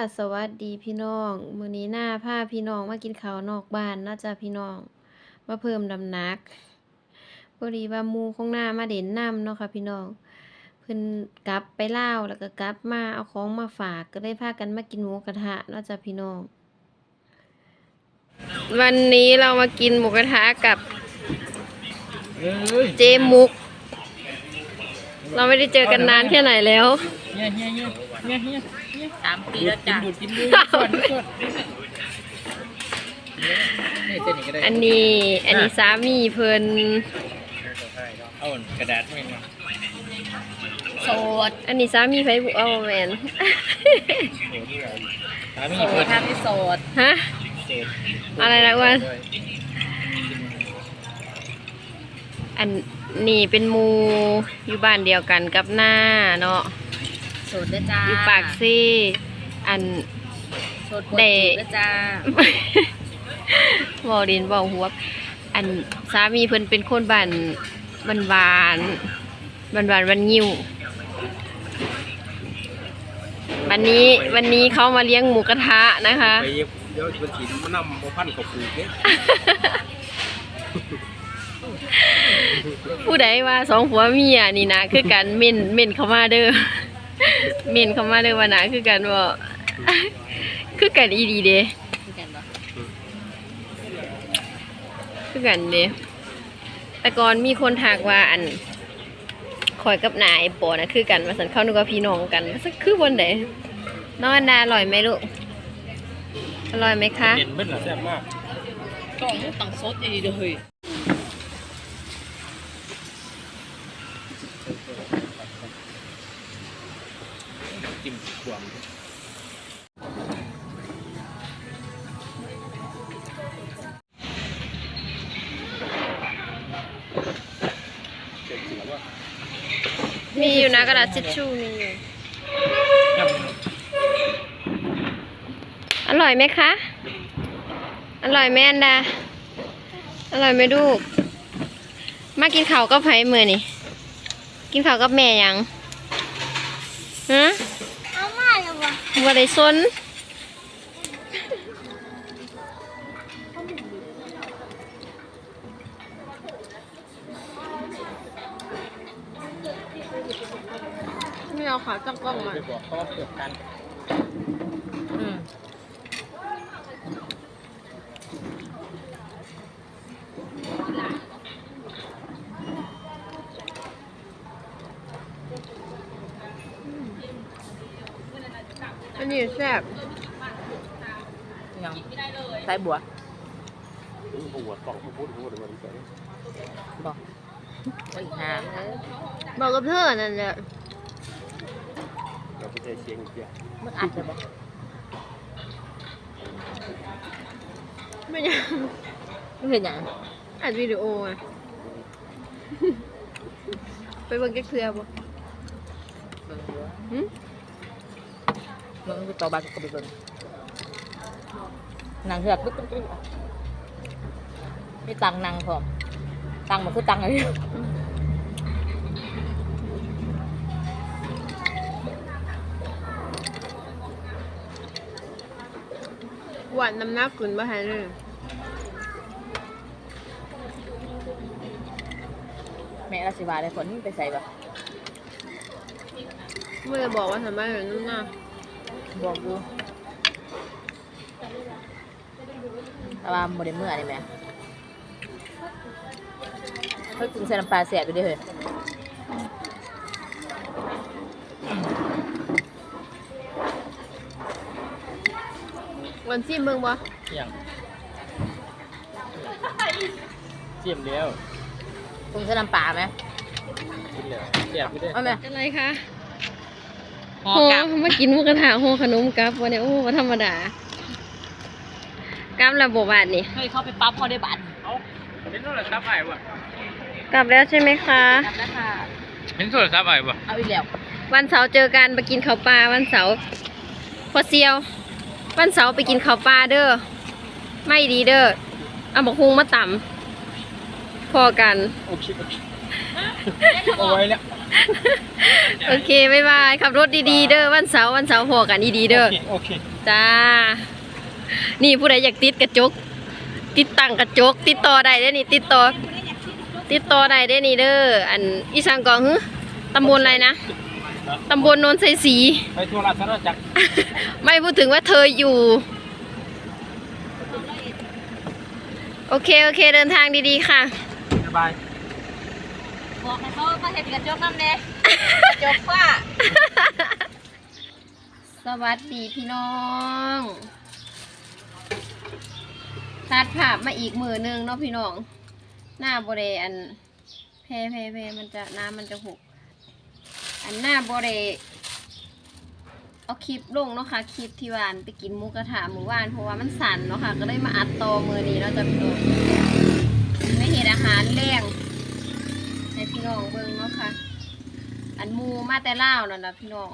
สวัสดีจ้าสวัสดีพี่น้อง มื้อนี้หน้าพาพี่น้องมากินข้าวนอกบ้านเนาะจ้าพี่น้อง มาเพิ่มน้ำหนักพอดีว่าหมู่ของหน้ามาเด่นนำเนาะค่ะพี่น้อง เพิ่นกลับไปลาวแล้วก็กลับมาเอาของมาฝากก็เลยพากันมากินหมูกระทะเนาะจ้าพี่น้อง วันนี้เรามากินหมูกระทะกับเอ้ยเจมุก เราไม่ได้เจอกันนานแค่ไหนแล้วเฮียเฮียเฮียเฮียเฮียเฮีย สามปีแล้วจ้ะดูดกินดูดสวดสวดนี่เส้นนี้ก็ได้อันนี้ อันนี้สามีเพิ่นเอากระดาษไม่มาโสดอันนี้สามีไผบุเอาแหวนสามีโสเพิ่ดนถ้าไม่โสดฮะ เศษอะไรนะอ้วน อันนี้เป็นหมูอยู่บ้านเดียวกันกับหน้าเนาะ สดด้วยจ้าอยู่ปากซี่อันโสดปวดได้จีบด้วยจ้าบอดินบอหัวอันสามีเพิ่นเป็นคนบ้านบ้านหวานบ้านหวานวันยิววันนี้วันนี้เขามาเลี้ยงหมูกระทะนะคะไปเย็บเดี๋ยวมันสีมันนำมาพันกับปลูกเนี่ยผู้ใดว่าสองผัวเมียนี่นะคือกันเม่นเม่นเข้ามาเด้อ เม่นเข้ามาเด้อว่านะคือกันบ่คือกันอีดีเด้คือกันปะคือกันเด้แต่ก่อนมีคนทักว่าอันคอยกับนายปอนะคือกันว่าสันเข้านึกว่าพี่น้องกันว่าสักคือบนไหนน้องอันดาอร่อยไหมลูกอร่อยไหมคะเด่นเบิ้ลเหรอแซ่บมากต้องต้องสดอีเด้อเฮ้ย วงมีอยู่นะกระดาษทิชชู่มีอยู่ อร่อยไหมคะ อร่อยไหมอันดา อร่อยไหมลูก มากินข้าวกับไผ่มือนี่ กินข้าวกับแม่ยังฮะเอาม วะบ่ได้ซนไม่เอาขาจับกล้องมาไปบอกเขาเกิดกัน อืม อันนี้แซ่บยังใส่บัวหัวกล่องพูดหัวเดี๋ยวมันใส่บอกโอ้ยหามเลยบอกกับเธอนั่นแหละเราไปใช้เสียงเกียร์มึงอัดเลยบอกไม่ยังมึงเห็นยังอัดวิดีโออะไปเบิ่งแก๊กเทือบ่เบิ่งบัว หึมึงไปต่อบานก็ไปเบิ่งนางเหือกปึ๊กปึ๊กปึ๊กมีตังนางพร้อมตังมันคือตังอะไรหวานน้ำหนักขึ้นบ่ทันเลยแม่ราชิวาได้ผลไปใส่ปะเมื่อบอกว่าทำไมแบบน้ำหนัก บอกกูแต่ว่าโมเดลเมื่อนี่แม่เฮ้ยกุ้งใส่น้ำปลาเสียบไปด้วยเฮ้ยวันซีเบิ่งบ่อย่างเจียมแล้วกุ้งใส่น้ำปลาไหมกินแล้วแซ่บไปด้วยเอาไหม อะไรคะ ห่อโหกับมากินหมูกระทะโหขนมกับวันนี้โอ้บ่ธรรมดากับระบบบาทนี่เฮ้ยเข้าไปปั๊บพอได้บัตรเอาเป็นโทรศัพท์ไอ้บ่กลับแล้วใช่ไหมคะรับแล้วค่ะเป็นโทรศัพท์ไอ้บ่เอาอีกแล้ววันเสาร์เจอกันไปกินข้าวปลาวันเสาร์พอเซียว วันเสาร์ไปกินข้าวปลาเด้อไม่ดีเด้อเอาบอกฮุงมาต่ำพอกันโอ เคโอเคเอาไว้แล้วโอเคบ๊ายบายขับรถดีๆเด้อวันเสาร์วันเสาร์พอกันดีๆเด้อโอเคโอเคจ้า นี่ผู้ใดอยากติดกระจก ติดตั้งกระจก ติดต่อได้เด้อนี่ ติดต่อ ติดต่อได้เด้อนี่เด้ออันอีสานกองฮึตำบลอะไรนะตำบลโนนไซสีไปทัวร์ราชนาจักรไม่พูดถึงว่าเธออยู่ โอเค โอเค เดินทางดีๆค่ะ บ๊ายบาย บอกให้เขามาเห็นกระจกน้ำเน่กระจกฝ้า สวัสดีพี่น้องตัดภาพมาอีกมือหนึงเนาะพี่น้อง หน้าบริอันเพเพเพมันจะน้ำมันจะหก อันหน้าบริเอาคลิปลงเนาะค่ะ คลิปที่วานไปกินหมูกระทะหมูวานเพราะว่ามันสั่นเนาะค่ะ ก็เลยมาอัดต่อมือนี้เนาะจะพี่น้องไม่เห็นอาหารแรง ให้พี่น้องเบิ่งเนาะค่ะ อันหมูมาแต่ล่าวนั่นนะพี่น้อง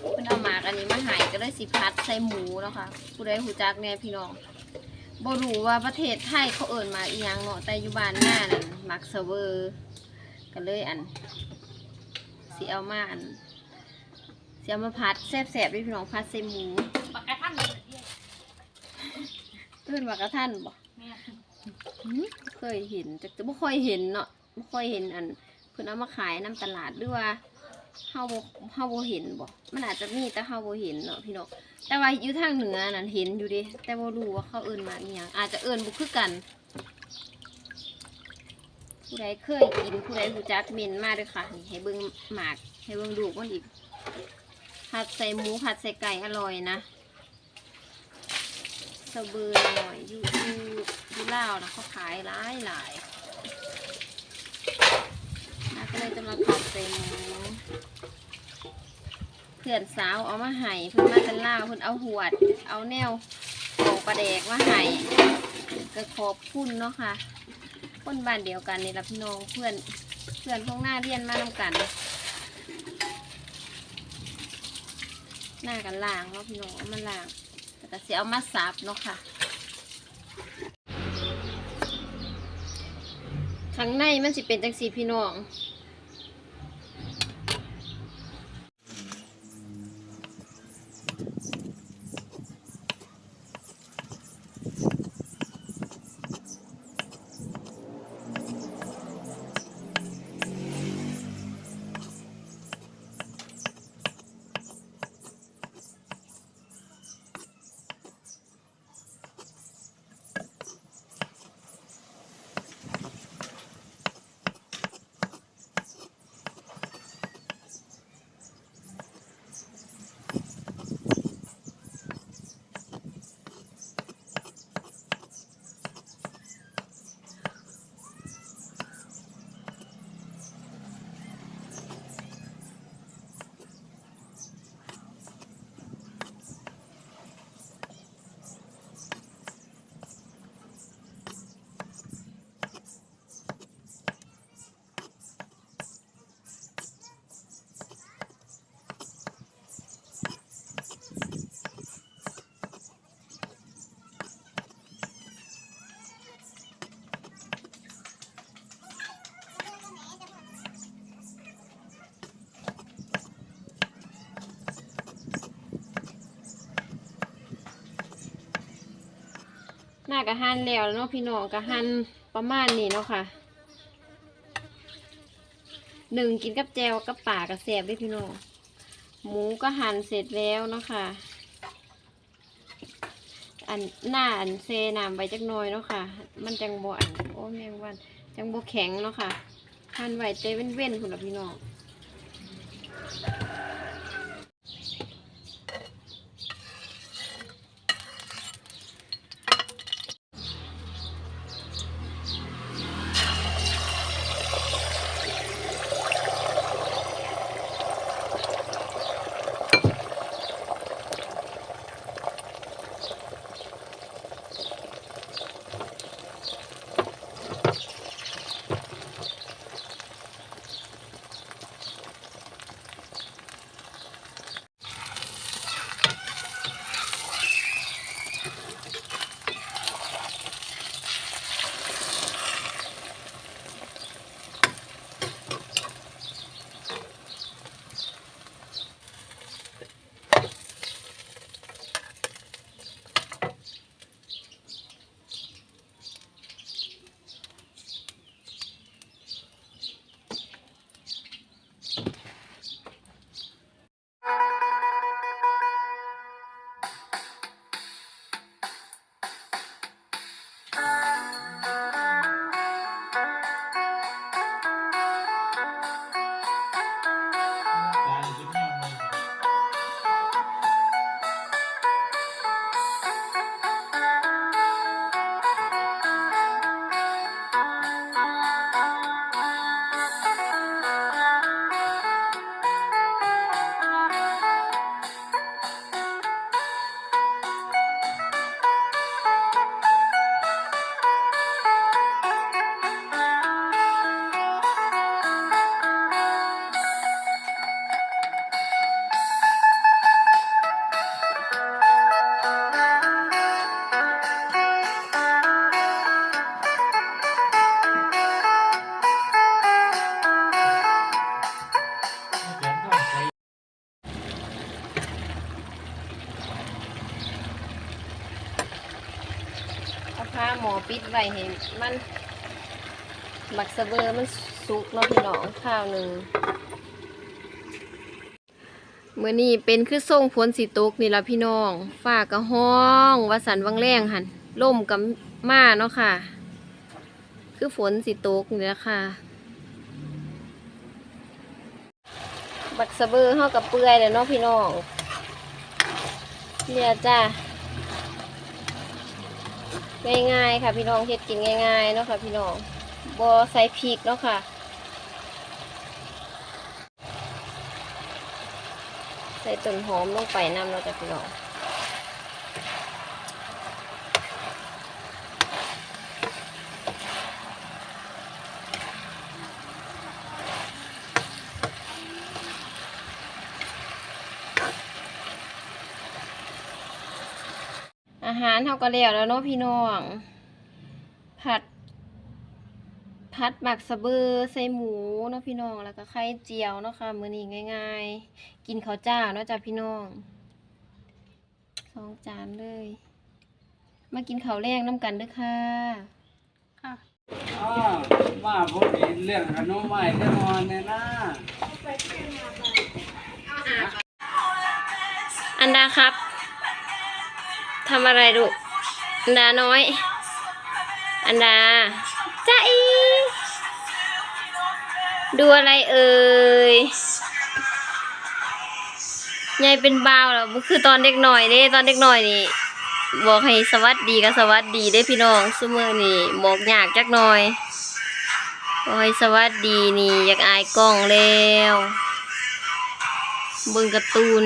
เพิ่นเอาหมากอันนี้มาให้ก็เลยสิพัดใส่หมูแล้วค่ะผู้ใดหูจักแน่พี่น้องบ่รู้ว่าประเทศไทยเขาเอิ้นหมากอีหยังเนาะแต่อยู่บ้านหน้านั่นหมากเซเวอร์ก็เลยอันสิเอามาอันสิเอามาพัดแซ่บๆด้วยพี่น้องพัดใส่หมูปากกระทั่งเลยเพิ่นว่ากระท่านบ่แม่ หืมเคยเห็นแต่บ่ค่อยเห็นเนาะ บ่ค่อยเห็นอันเพิ่นเอามาขายนํตลาดหรือว่าเฮาบ่เฮาบ่เห็นบ่มันอาจจะมีแต่เฮาบ่เห็นเนาะพี่น้องแต่ว่าอยู่ทางเหนือนั่นเห็นอยู่เดิแต่บ่รู้ว่าเขาเอิ้นมาอีหยังอาจจะเอิ้นบ่คือกัน ผู้ใดเคยกินผู้ใดรู้จักเมนมาเด้วยค่ะนี่ให้เบิ่งหมากให้เบิ่งดูกมันอีกผัดใส่หมูผัดใส่ไก่อร่อยนะสะเบือหน่อยอยู่อยู่อยู่ลาวนะเขาขายหลายหลายนาก็ เลยจะมาผัดใส่หมูเพื่อนสาวเอามาให้เพื่อนมาจากลาเพื่อนเอาหวด เอาแนวของปลาแดกมาให้ก็ขอบคุณเนาะค่ะคนบ้านเดียวกันนี่ละพี่น้องเพื่อนเพื่อนพวกหน้าเรียนมานำกัน หน้ากันล่างเนาะพี่น้องเอามาล่างแต่เสียเอามาสับเนาะค่ะ ข้างในมันสิเป็นจังสีพี่น้อง หน้ากะหันแล้วเนาะพี่น้องกะหันประมาณนี้เนาะค่ะหนึ่งกินกับแจวกับป่ากับแสบด้วยพี่น้องหมูก็หั่นเสร็จแล้วเนาะค่ะ อันหน้าอันเซน้ำใบจักหน้อยเนาะค่ะ มันจังบอันโอ้แมงวันจังบแข็งเนาะค่ะหั่นไว้เตเว้นเว้นๆคุณละพี่น้อง อปิดไว้ให้มันบักสะเบอร์มันสุกเนาะพี่น้องข้าวหนึ่งเมื่อนี้เป็นคือส่งฝนสีตกนี่ละพี่น้องฝ้ากระห้องวาสันวังแรงหันล่มกับมาเนาะค่ะ คือฝนสีตกนี่ละค่ะบักสะเบอร์เฮากับเปื่อยเลยเนาะพี่น้องเนี่ยจ้า ง่ายๆค่ะ พี่น้องเฮ็ดกินง่ายๆเนาะค่ะพี่น้องบอใส่พริกเนาะค่ะใส่ต้นหอมลงไปน้ำเราจะพี่น้อง หารเฮาก็แล้วแล้วเนาะพี่น้อง ผัด ผัดหมักสะเบือใส่หมูเนาะพี่น้อง แล้วก็ไข่เจียวเนาะค่ะมื้อนี้ง่าย ๆ กินข้าวเจ้าเนาะจ้ะพี่น้องสองจานเลย มากินข้าวแรงน้ำกันเด้อค่ะอ้าวมาพบเห็นเรื่องขนมใหม่แน่นอนเนี่ยนะอันดาครับ ทำอะไรลูกอันดาน้อย อันดาจ้าอีดูอะไรเอ่ยยายเป็นบ่าวแล้วบ่คือตอนเด็กหน่อยเด้ ตอนเด็กหน่อยนี่บอกให้สวัสดีก็สวัสดีได้พี่น้องซุมือนี่บอกยากจักหน่อยบอกให้สวัสดีนี่ อยากอายกล้องแล้วเบิ่งการ์ตูน